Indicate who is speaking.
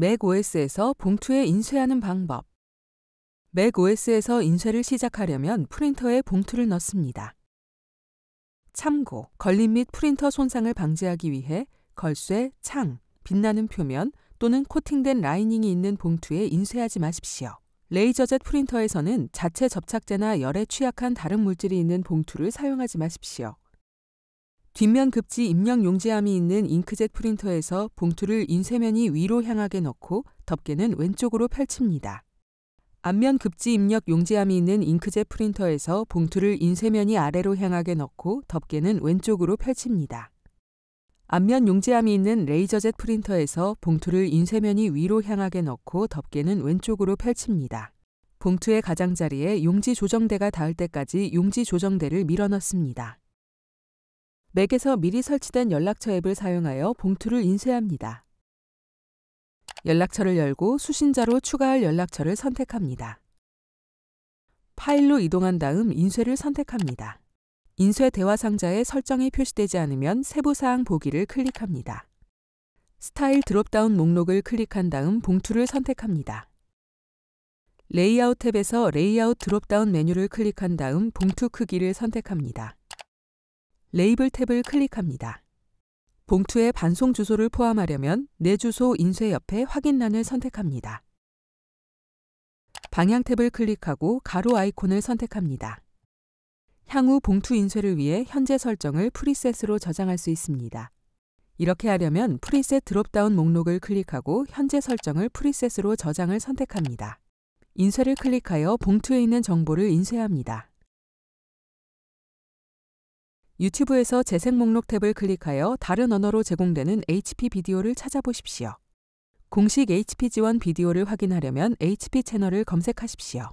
Speaker 1: 맥OS에서 봉투에 인쇄하는 방법. 맥OS에서 인쇄를 시작하려면 프린터에 봉투를 넣습니다. 참고, 걸림 및 프린터 손상을 방지하기 위해 걸쇠, 창, 빛나는 표면 또는 코팅된 라이닝이 있는 봉투에 인쇄하지 마십시오. 레이저젯 프린터에서는 자체 접착제나 열에 취약한 다른 물질이 있는 봉투를 사용하지 마십시오. 뒷면 급지 입력 용지함이 있는 잉크젯 프린터에서 봉투를 인쇄면이 위로 향하게 넣고 덮개는 왼쪽으로 펼칩니다. 앞면 급지 입력 용지함이 있는 잉크젯 프린터에서 봉투를 인쇄면이 아래로 향하게 넣고 덮개는 왼쪽으로 펼칩니다. 앞면 용지함이 있는 레이저젯 프린터에서 봉투를 인쇄면이 위로 향하게 넣고 덮개는 왼쪽으로 펼칩니다. 봉투의 가장자리에 용지 조정대가 닿을 때까지 용지 조정대를 밀어 넣습니다. 맥에서 미리 설치된 연락처 앱을 사용하여 봉투를 인쇄합니다. 연락처를 열고 수신자로 추가할 연락처를 선택합니다. 파일로 이동한 다음 인쇄를 선택합니다. 인쇄 대화 상자에 설정이 표시되지 않으면 세부 사항 보기를 클릭합니다. 스타일 드롭다운 목록을 클릭한 다음 봉투를 선택합니다. 레이아웃 탭에서 레이아웃 드롭다운 메뉴를 클릭한 다음 봉투 크기를 선택합니다. 레이블 탭을 클릭합니다. 봉투에 반송 주소를 포함하려면 내 주소 인쇄 옆에 확인란을 선택합니다. 방향 탭을 클릭하고 가로 아이콘을 선택합니다. 향후 봉투 인쇄를 위해 현재 설정을 프리셋으로 저장할 수 있습니다. 이렇게 하려면 프리셋 드롭다운 목록을 클릭하고 현재 설정을 프리셋으로 저장을 선택합니다. 인쇄를 클릭하여 봉투에 있는 정보를 인쇄합니다. 유튜브에서 재생 목록 탭을 클릭하여 다른 언어로 제공되는 HP 비디오를 찾아보십시오. 공식 HP 지원 비디오를 확인하려면 HP 채널을 검색하십시오.